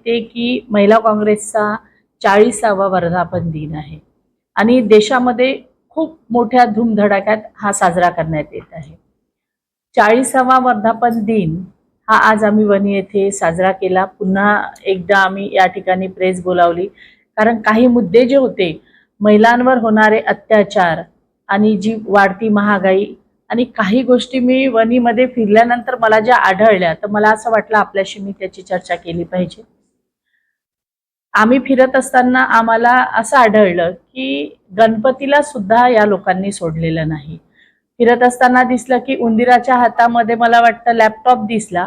माहिती की महिला काँग्रेसचा चाळीसावा वर्धापन दिन आहे. आणि देशामध्ये खूप मोठ्या धूमधडाक्यात हा साजरा करण्यात येत आहे. चाळीसावा वर्धापन दिन हा आज आम्ही वणी येथे साजरा केला. पुन्हा एकदा आम्ही या ठिकाणी प्रेस बोलावली. कारण काही मुद्दे जे होते महिलांवर होणारे अत्याचार आणि जी वाढती महागाई आणि काही गोष्टी मी वणीमध्ये फिरल्यानंतर मला ज्या आढळल्या तर मला असं वाटलं आपल्याशी मी त्याची चर्चा केली पाहिजे. आम्ही फिरत असताना आम्हाला असं आढळलं की गणपतीला सुद्धा या लोकांनी सोडलेलं नाही. फिरत असताना दिसलं की उंदिराच्या हातामध्ये मला वाटतं लॅपटॉप दिसला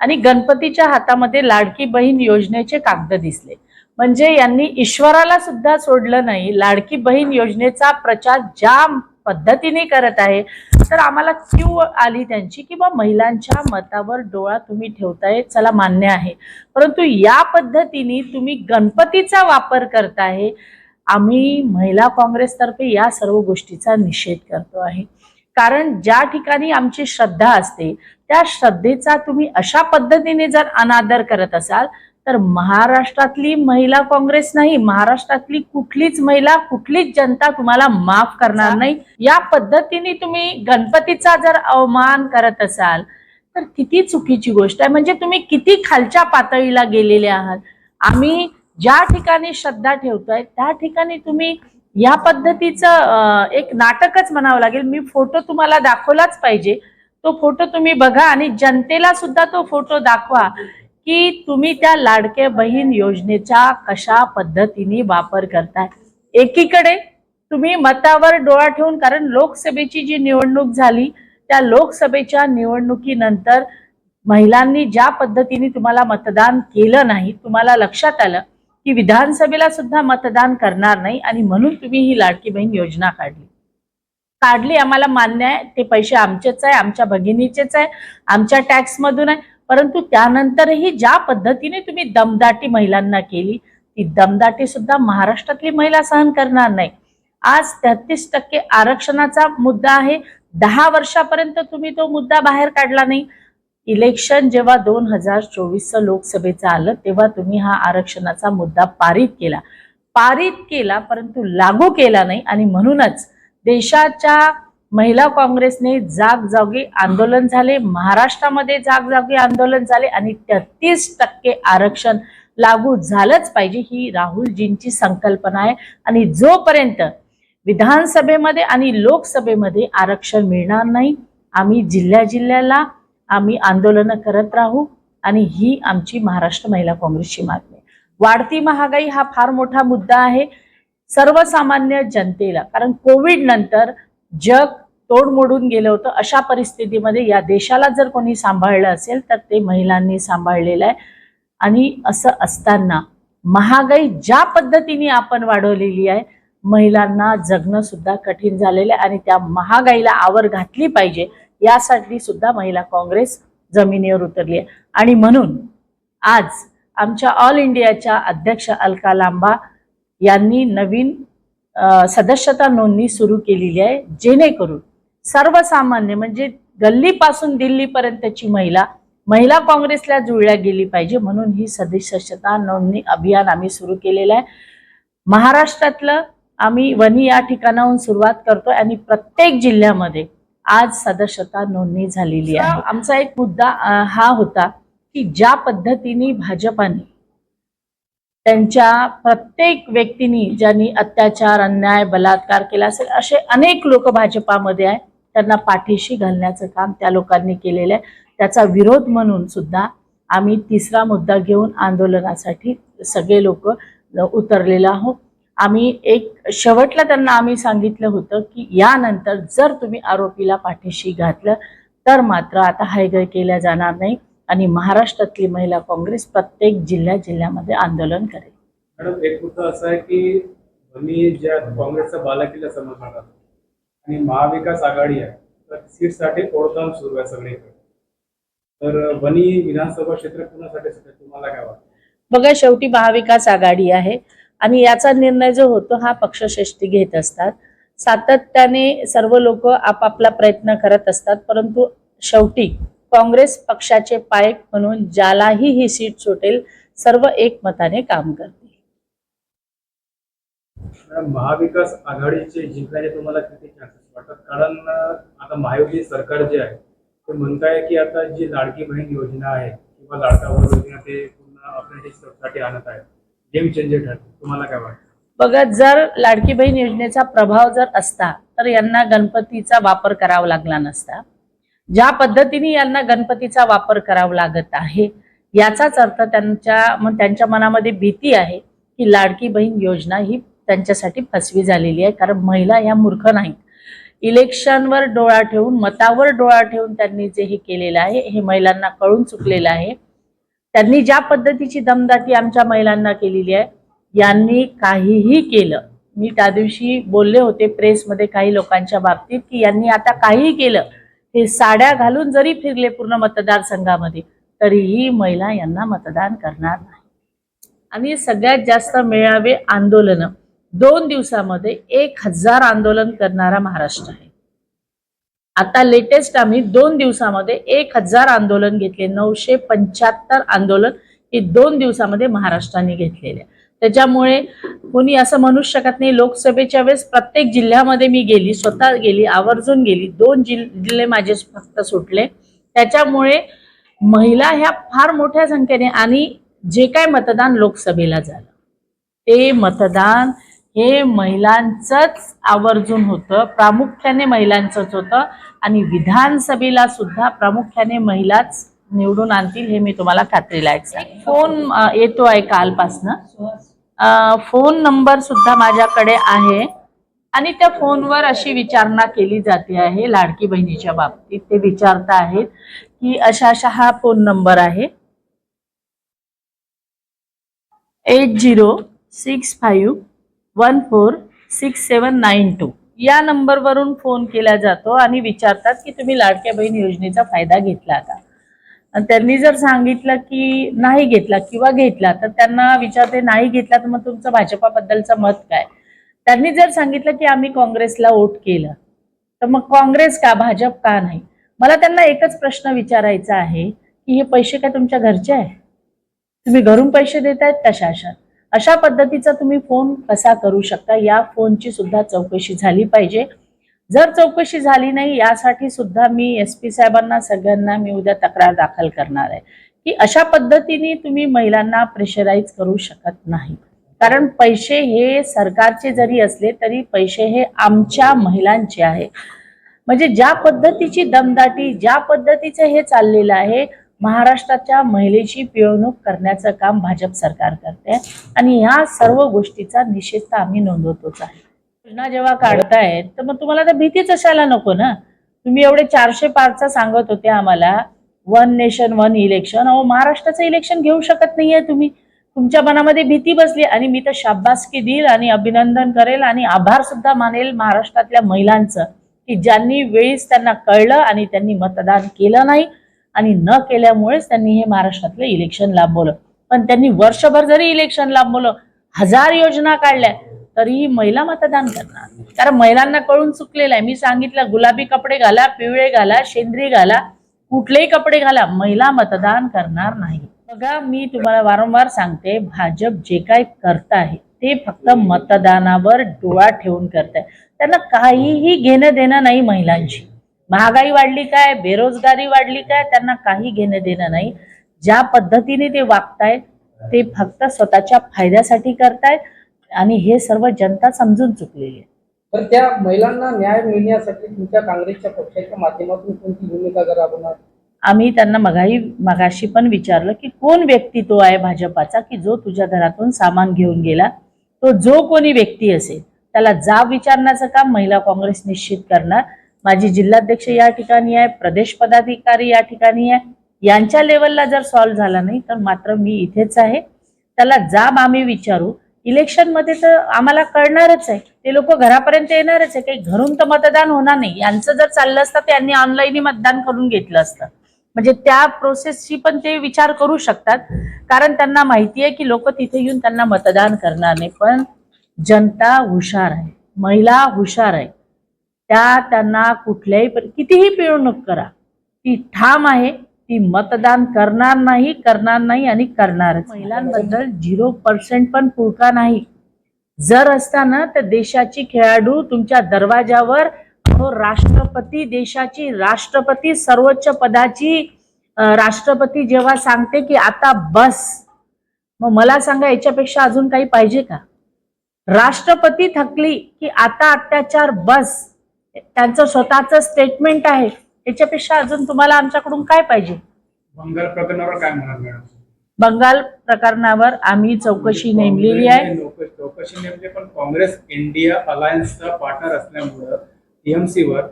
आणि गणपतीच्या हातामध्ये लाडकी बहीण योजनेचे कागद दिसले. म्हणजे यांनी ईश्वराला सुद्धा सोडलं नाही लाडकी बहीण योजनेचा प्रचार ज्या पद्धतीने करत आहे. तर आम्हाला क्यू आली त्यांची की बा महिलांच्या मतावर डोळा तुम्ही ठेवताय चला मान्य आहे. परंतु या पद्धतीने तुम्ही गणपतीचा वापर करताय आम्ही महिला काँग्रेसतर्फे या सर्व गोष्टीचा निषेध करतो आहे. कारण ज्या ठिकाणी आमची श्रद्धा असते त्या श्रद्धेचा तुम्ही अशा पद्धतीने जर अनादर करत असाल तर महाराष्ट्रातली महिला काँग्रेस नाही महाराष्ट्रातली कुठलीच महिला कुठलीच जनता तुम्हाला माफ करणार नाही. या पद्धतीने तुम्ही गणपतीचा जर अवमान करत असाल तर किती चुकीची गोष्ट आहे. म्हणजे तुम्ही किती खालच्या पातळीला गेलेले आहात. आम्ही ज्या ठिकाणी श्रद्धा ठेवतोय त्या ठिकाणी तुम्ही या पद्धतीचं एक नाटकच म्हणावं लागेल. मी फोटो तुम्हाला दाखवलाच पाहिजे. तो फोटो तुम्ही बघा आणि जनतेला सुद्धा तो फोटो दाखवा. की तुम्ही त्या लाडके बहीण योजनेचा कशा पद्धतीने वापर करताय? एकीकडे तुम्ही मतावर डोळा ठेवून कारण लोकसभेची जी निवडणूक झाली त्या लोकसभेच्या निवडणुकीनंतर महिलांनी ज्या पद्धतीने तुम्हाला मतदान केलं नाही तुम्हाला लक्षात आलं की विधानसभेला सुद्धा मतदान करणार नाही आणि म्हणून तुम्ही ही लाडकी बहीण योजना काढली. काढली आम्हाला मान्य आहे ते पैसे आमचेच आहे आमच्या भगिनीचेच आहे आमच्या टॅक्स मधून आहे. परंतु त्यानंतरही ज्या पद्धतीने तुम्ही दमदाटी महिलांना केली ती दमदाटी सुद्धा महाराष्ट्रातली महिला सहन करणार नाही. आज तेहतीस टक्के आरक्षणाचा मुद्दा आहे. दहा वर्षापर्यंत तुम्ही तो मुद्दा बाहेर काढला नाही. इलेक्शन जेव्हा दोन हजार चोवीसचं लोकसभेचं आलं तेव्हा तुम्ही हा आरक्षणाचा मुद्दा पारित केला. पारित केला परंतु लागू केला नाही आणि म्हणूनच देशाच्या महिला काँग्रेसने जागजागी आंदोलन झाले महाराष्ट्रामध्ये जागजागी आंदोलन झाले आणि तेहतीस टक्के आरक्षण लागू झालंच पाहिजे ही राहुलजींची संकल्पना आहे आणि जोपर्यंत विधानसभेमध्ये आणि लोकसभेमध्ये आरक्षण मिळणार नाही आम्ही जिल्ह्या जिल्ह्याला आम्ही आंदोलनं करत राहू आणि ही आमची महाराष्ट्र महिला काँग्रेसची मागणी आहे. वाढती महागाई हा फार मोठा मुद्दा आहे सर्वसामान्य जनतेला कारण कोविड नंतर जग तोड मोडून गेलं होतं अशा परिस्थितीमध्ये या देशाला जर कोणी सांभाळलं असेल तर ते महिलांनी सांभाळलेलं आहे. आणि असं असताना महागाई ज्या पद्धतीने आपण वाढवलेली आहे महिलांना जगणं सुद्धा कठीण झालेलं आहे आणि त्या महागाईला आवर घातली पाहिजे यासाठी सुद्धा महिला काँग्रेस जमिनीवर उतरली आहे. आणि म्हणून आज आमच्या ऑल इंडियाच्या अध्यक्ष अलका लांबा यांनी नवीन सदस्यता नोंदणी सुरू केलेली आहे. जेणेकरून सर्वसामान्य म्हणजे गल्लीपासून दिल्लीपर्यंतची महिला महिला काँग्रेसला जुळल्या गेली पाहिजे म्हणून ही सदस्यता नोंदणी अभियान आम्ही सुरू केलेलं आहे. महाराष्ट्रातलं आम्ही वनी या ठिकाणाहून सुरुवात करतोय आणि प्रत्येक जिल्ह्यामध्ये आज सदस्यता नोंदणी झालेली आहे. आमचा एक मुद्दा हा होता की ज्या पद्धतीने भाजपाने त्यांच्या प्रत्येक व्यक्तीनी ज्यांनी अत्याचार अन्याय बलात्कार केला असेल असे अनेक लोक भाजपामध्ये आहे त्यांना पाठीशी घालण्याचं काम त्या लोकांनी केलेलं आहे. त्याचा विरोध म्हणून सुद्धा आम्ही तिसरा मुद्दा घेऊन आंदोलनासाठी सगळे लोक उतरलेलो आहोत. आम्ही एक शेवटला त्यांना आम्ही सांगितलं होतं की यानंतर जर तुम्ही आरोपीला पाठीशी घातलं तर मात्र आता हायगय केल्या जाणार नाही आणि महाराष्ट्रातली महिला काँग्रेस प्रत्येक जिल्ह्या जिल्ह्यामध्ये आंदोलन करेल. मॅडम एक मुद्दा असा आहे की ज्या काँग्रेसचा बालाकिल्ला समजला जातो आणि महाविकास आघाडी आहे तर सीटसाठी ओढताण सुरू आहे सगळीकडे. तर वनी विधानसभा क्षेत्र कुणासाठी तुम्हाला काय वाटतं? बघा शेवटी महाविकास आघाडी आहे आणि याचा निर्णय जो होतो हा पक्षश्रेष्ठी घेत असतात. सातत्याने सर्व लोक आपापला प्रयत्न करत असतात परंतु शेवटी काँग्रेस पक्षाचे पायक म्हणून ज्यालाही ही सीट सुटेल सर्व एकमताने काम करतील. महाविकास आघाडीचे जिंकण्याचे तुम्हाला किती चान्सेस वाटतात? कारण आता महायुती सरकार जे आहे ते म्हणताय की आता जी लाडकी बहीण योजना आहे किंवा लाडका भाऊ योजना ते पुन्हा अप्रेंटिससाठी आणत आहे गेम चेंजर ठरते तुम्हाला काय वाटतं? बघा जर लाडकी बहीण योजनेचा प्रभाव जर असता तर यांना गणपतीचा वापर करावा लागला नसता. ज्या पद्धतीने यांना गणपतीचा वापर करावा लागत आहे याचाच अर्थ त्यांच्या मग त्यांच्या मनामध्ये भीती आहे की लाडकी बहीण योजना ही त्यांच्यासाठी फसवी झालेली आहे कारण महिला ह्या मूर्ख नाहीत. इलेक्शनवर डोळा ठेवून मतावर डोळा ठेवून त्यांनी जे हे केलेलं आहे हे महिलांना कळून चुकलेलं आहे. त्यांनी ज्या पद्धतीची दमदाटी आमच्या महिलांना केलेली आहे यांनी काहीही केलं. मी त्या दिवशी बोलले होते प्रेसमध्ये काही लोकांच्या बाबतीत की यांनी आता काहीही केलं हे साड्या घालून जरी फिरले पूर्ण मतदारसंघामध्ये तरीही महिला यांना मतदान करणार नाही. आणि सगळ्यात जास्त मेळावे आंदोलन. दोन दिवसामध्ये एक हजार आंदोलन करणारा महाराष्ट्र आहे. आता लेटेस्ट आम्ही दोन दिवसामध्ये एक हजार आंदोलन घेतले. नऊशे पंच्याहत्तर आंदोलन हे दोन दिवसामध्ये महाराष्ट्राने घेतलेले. आहे. त्याच्यामुळे कोणी असं म्हणूच शकत नाही. लोकसभेच्या वेळेस प्रत्येक जिल्ह्यामध्ये मी गेली स्वतः गेली आवर्जून गेली. दोन जिल जिल्हे माझे फक्त सुटले. त्याच्यामुळे महिला ह्या फार मोठ्या संख्येने आणि जे काय मतदान लोकसभेला झालं ते मतदान हे महिलांचंच आवर्जून होतं. प्रामुख्याने महिलांचंच होतं. आणि विधानसभेला सुद्धा प्रामुख्याने महिलाच निवडून आणतील हे मी तुम्हाला खात्रीलायक सांगेन. फोन येतो आहे कालपासनं. फोन नंबर सुद्धा माझ्याकडे आहे. आणि त्या फोनवर अशी विचारणा केली जाते आहे लाडकी बहिणीच्या बाबतीत. ते विचारता आहेत की अशा अशा हा फोन नंबर आहे. Eight zero six five one four six seven nine two. या नंबरवरून फोन केला जातो आणि विचारतात की तुम्ही लाडक्या बहीण योजनेचा फायदा घेतला का? आणि त्यांनी जर सांगितलं की नाही घेतला किंवा घेतला तर त्यांना विचारते नाही घेतला तर मग तुमचं भाजपाबद्दलचं मत काय? त्यांनी जर सांगितलं की आम्ही काँग्रेसला वोट केलं तर मग काँग्रेस का भाजप का नाही? मला त्यांना एकच प्रश्न विचारायचा आहे की हे पैसे काय तुमच्या घरचे आहे? तुम्ही घरून पैसे देतायत का अशा अशा पद्धतीचा तुम्ही फोन कसा करू शकता? या फोनची सुद्धा चौकशी झाली पाहिजे. जर चौकशी झाली नाही यासाठी सुद्धा मी एस पी साहेबांना सगळ्यांना मी उद्या तक्रार दाखल करणार आहे. की अशा पद्धतीने तुम्ही महिलांना प्रेशराईज करू शकत नाही. कारण पैसे हे सरकारचे जरी असले तरी पैसे हे आमच्या महिलांचे आहे. म्हणजे ज्या पद्धतीची दमदाटी ज्या पद्धतीचं हे चाललेलं आहे महाराष्ट्राच्या महिलेची पिळवणूक करण्याचं काम भाजप सरकार करते. आणि ह्या सर्व गोष्टीचा निषेध तर आम्ही नोंदवतोच आहे. योजना जेव्हा काढतायत तर मग तुम्हाला तर भीतीच असायला नको ना? तुम्ही एवढे चारशे पाचचा सांगत होते आम्हाला वन नेशन वन इलेक्शन अहो महाराष्ट्राचं इलेक्शन घेऊ शकत नाहीये तुम्ही. तुमच्या मनामध्ये भीती बसली आणि मी तर शाबासकी देईल आणि अभिनंदन करेल आणि आभार सुद्धा मानेल महाराष्ट्रातल्या महिलांचं की ज्यांनी वेळीच त्यांना कळलं आणि त्यांनी मतदान केलं नाही आणि न केल्यामुळेच त्यांनी हे महाराष्ट्रातलं इलेक्शन लांबवलं. पण त्यांनी वर्षभर जरी इलेक्शन लांबवलं हजार योजना काढल्या तरीही महिला मतदान करणार. कारण महिलांना कळून चुकलेलं आहे. मी सांगितलं गुलाबी कपडे घाला पिवळे घाला शेंद्री घाला कुठलेही कपडे घाला महिला मतदान करणार नाही. बघा मी तुम्हाला वारंवार सांगते भाजप जे काय करत आहे ते फक्त मतदानावर डोळा ठेवून करत आहे. त्यांना काहीही घेणं देणं नाही महिलांची. महागाई वाढली काय बेरोजगारी वाढली काय त्यांना काही घेणं देणं नाही. ज्या पद्धतीने ते वागतायत ते फक्त स्वतःच्या फायद्यासाठी करतायत. आणि हे सर्व जनता समजून चुकलेली आहे. तर त्या महिलांना न्याय मिळण्यासाठी तुमच्या काँग्रेसच्या पक्षाच्या माध्यमातून कोणती भूमिका राबवणार आम्ही त्यांना मगाही मगाशी पण विचारलं की कोण व्यक्ती तो आहे भाजपाचा की जो तुझ्या घरातून सामान घेऊन गेला? तो जो कोणी व्यक्ती असेल त्याला जाब विचारण्याचं काम महिला काँग्रेस निश्चित करणार. माझी जिल्हाध्यक्ष या ठिकाणी आहे प्रदेश पदाधिकारी या ठिकाणी आहे. यांच्या लेवलला जर सॉल्व्ह झाला नाही तर मात्र मी इथेच आहे. त्याला जाब आम्ही विचारू इलेक्शनमध्ये तर आम्हाला कळणारच आहे. ते लोक घरापर्यंत येणारच आहे. काही घरून तर मतदान होणार नाही. यांचं जर चाललं असतं त्यांनी ऑनलाईनही मतदान करून घेतलं असतं. म्हणजे त्या प्रोसेसची पण ते विचार करू शकतात. कारण त्यांना माहिती आहे की लोक तिथे येऊन त्यांना मतदान करणार नाही. पण जनता हुशार आहे. महिला हुशार आहे. त्या त्यांना कुठल्याही पर- कितीही पिळवणूक करा. ती ठाम आहे. ती मतदान करणार नाही करणार नाही आणि करणारच. महिलांबद्दल झिरो पर्सेंट पण पुळका नाही. जर असताना तर देशाची खेळाडू तुमच्या दरवाजावर राष्ट्रपती देशाची राष्ट्रपती सर्वोच्च पदाची राष्ट्रपती जेव्हा सांगते की आता बस. मग मला सांगा याच्यापेक्षा अजून काही पाहिजे का? राष्ट्रपती थकली की आता अत्याचार बस. त्यांचं स्वतःचं स्टेटमेंट आहे. याच्यापेक्षा अजून तुम्हाला आमच्याकडून काय पाहिजे? बंगाल प्रकरणावर काय मॅडम? बंगाल प्रकरणावर आम्ही चौकशी नेमलेली आहे. चौक- चौकशी नेमली पण काँग्रेस इंडिया अलायन्सचा पार्टनर असल्यामुळं टीएमसी वर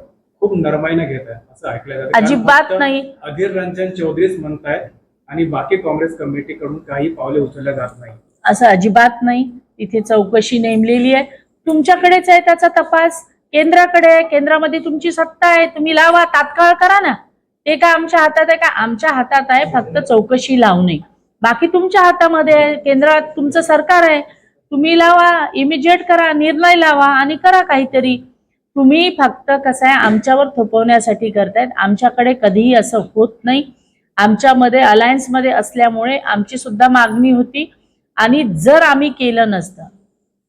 खूप नरमाईनं घेत आहे असं ऐकलं जातं. अजिबात नाही. अधीर रंजन चौधरीच म्हणतायत आणि बाकी काँग्रेस कमिटीकडून काही पावले उचलल्या जात नाही. असं अजिबात नाही. तिथे चौकशी नेमलेली आहे. तुमच्याकडेच आहे त्याचा तपास? केंद्राकडे केंद्रामध्ये तुमची सत्ता आहे तुम्ही लावा तात्काळ करा ना. ते काय आमच्या हातात आहे का? आमच्या हातात आहे फक्त चौकशी लावणे बाकी तुमच्या हातामध्ये आहे केंद्रात तुमचं सरकार आहे. तुम्ही लावा इमिजिएट करा निर्णय लावा आणि करा काहीतरी. तुम्ही फक्त कसं आहे आमच्यावर थोपवण्यासाठी करतायत. आमच्याकडे कधीही असं होत नाही. आमच्यामध्ये अलायन्समध्ये असल्यामुळे आमची सुद्धा मागणी होती. आणि जर आम्ही केलं नसतं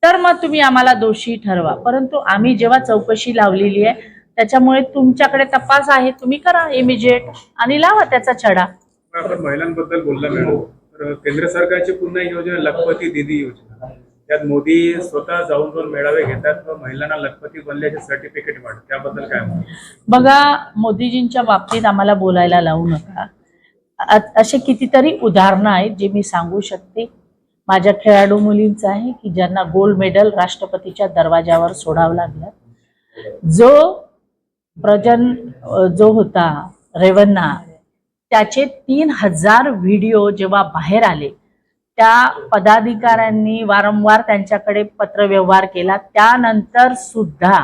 तर मग तुम्ही आम्हाला दोषी ठरवा. परंतु आम्ही जेव्हा चौकशी लावलेली आहे त्याच्यामुळे तुमच्याकडे तपास आहे तुम्ही करा इमिजिएट आणि लावा त्याचा छडा. पण आपण महिलांबद्दल बोलला मॅडम. तर केंद्र सरकारची पुन्हा योजना लखपती दिदी योजना. त्यात मोदी स्वतः जाऊन जाऊन मेळावे घेतात व महिलांना लखपती बनल्याचे सर्टिफिकेट वाटत त्याबद्दल काय बघा मोदीजींच्या बाबतीत आम्हाला बोलायला लावू नका. असे कितीतरी उदाहरणं आहेत जे मी सांगू शकते. माझ्या खेळाडू मुलींचं आहे की ज्यांना गोल्ड मेडल राष्ट्रपतीच्या दरवाजावर सोडावं लागलं. जो प्रजन जो होता रेवन्ना त्याचे तीन हजार व्हिडिओ जेव्हा बाहेर आले त्या पदाधिकाऱ्यांनी वारंवार त्यांच्याकडे पत्रव्यवहार केला. त्यानंतर सुद्धा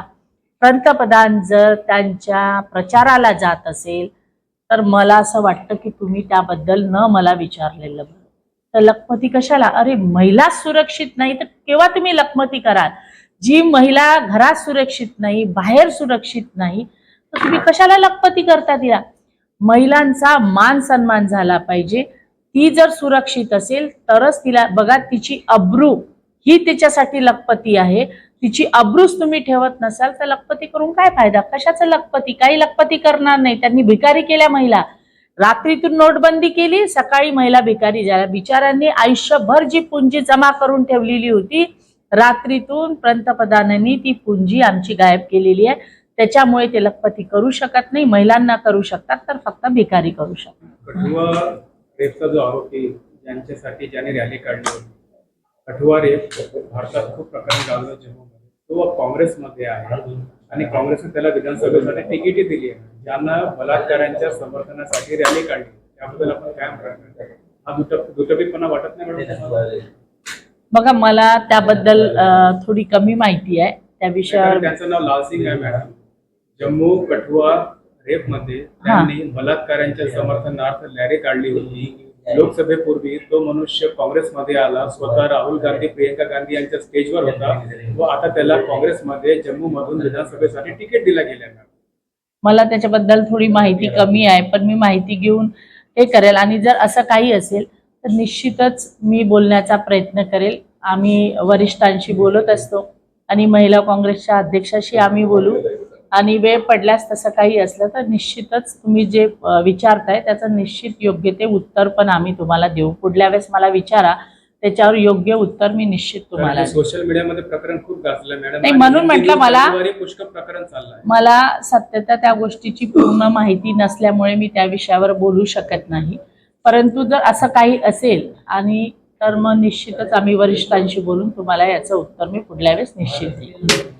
पंतप्रधान जर त्यांच्या प्रचाराला जात असेल तर मला असं वाटतं की तुम्ही त्याबद्दल न मला विचारलेलं तर लखपती कशाला? अरे महिला सुरक्षित नाही तर केव्हा तुम्ही लखपती कराल? जी महिला घरात सुरक्षित नाही बाहेर सुरक्षित नाही तर तुम्ही कशाला लखपती करता तिला? महिलांचा मान सन्मान झाला पाहिजे. ती जर सुरक्षित असेल तरच तिला बघा तिची अब्रू ही तिच्यासाठी लखपती आहे. तिची अब्रूच तुम्ही ठेवत नसाल तर लखपती करून काय फायदा? कशाचं लखपती? काही लखपती करणार नाही. त्यांनी भिकारी केल्या महिला. रात्रीतून नोटबंदी केली. सकाळी महिला भिकारी झाल्या बिचाऱ्यांनी आयुष्यभर जी पुंजी जमा करून ठेवलेली होती रात्रीतून पंतप्रधानांनी ती पुंजी आमची गायब केलेली आहे. त्याच्यामुळे ते लखपती करू शकत नाही महिलांना करू शकतात तर फक्त भिकारी करू शकतात. रेपचा जो आरोपी ज्यांच्यासाठी ज्याने रॅली काढली होती कठुआ रेप भारतात खूप प्रकारे गावलं जम्मूमध्ये तो काँग्रेसमध्ये आहे. आणि काँग्रेसने त्याला विधानसभेसाठी तिकीटही दिली आहे. ज्यांना बलात्कारांच्या समर्थनासाठी रॅली काढली. त्याबद्दल आपण काय म्हणणार? हा दुट दुटपीपणा वाटत नाही मॅडम? बघा मला त्याबद्दल थोडी कमी माहिती आहे. त्या विषयावर त्यांचं नाव लालसिंग आहे मॅडम. जम्मू कठुआ रेपमध्ये त्यांनी बलात्कारांच्या समर्थनार्थ रॅली काढली होती. लोकसभेपूर्वी तो मनुष्य काँग्रेसमध्ये आला स्वतः राहुल गांधी प्रियंका गांधी यांच्या स्टेजवर होता. व आता त्याला काँग्रेसमध्ये जम्मू मधून विधानसभेसाठी तिकीट दिलं गेलं मॅडम मला त्याच्याबद्दल थोडी माहिती कमी आहे पण मी माहिती घेऊन हे करेल. आणि जर असं काही असेल तर निश्चितच मी बोलण्याचा प्रयत्न करेल. आम्ही वरिष्ठांशी बोलत असतो. आणि महिला काँग्रेसच्या अध्यक्षाशी आम्ही बोलू. आणि वेळ पडल्यास तसं काही असलं तर निश्चितच तुम्ही जे विचारताय त्याचं निश्चित योग्य ते उत्तर पण आम्ही तुम्हाला देऊ. पुढल्या वेळेस मला विचारा त्याच्यावर योग्य उत्तर मी निश्चित तुम्हाला. सोशल मीडियामध्ये प्रकरण खूप गाजलं मॅडम नाही, म्हणून म्हटलं मला- प्रकरण मला सत्यता त्या गोष्टीची पूर्ण माहिती नसल्यामुळे मी त्या विषयावर बोलू शकत नाही. परंतु जर असं काही असेल आणि तर मग निश्चितच आम्ही वरिष्ठांशी बोलून तुम्हाला याचं उत्तर मी पुढल्या वेळेस निश्चित देईन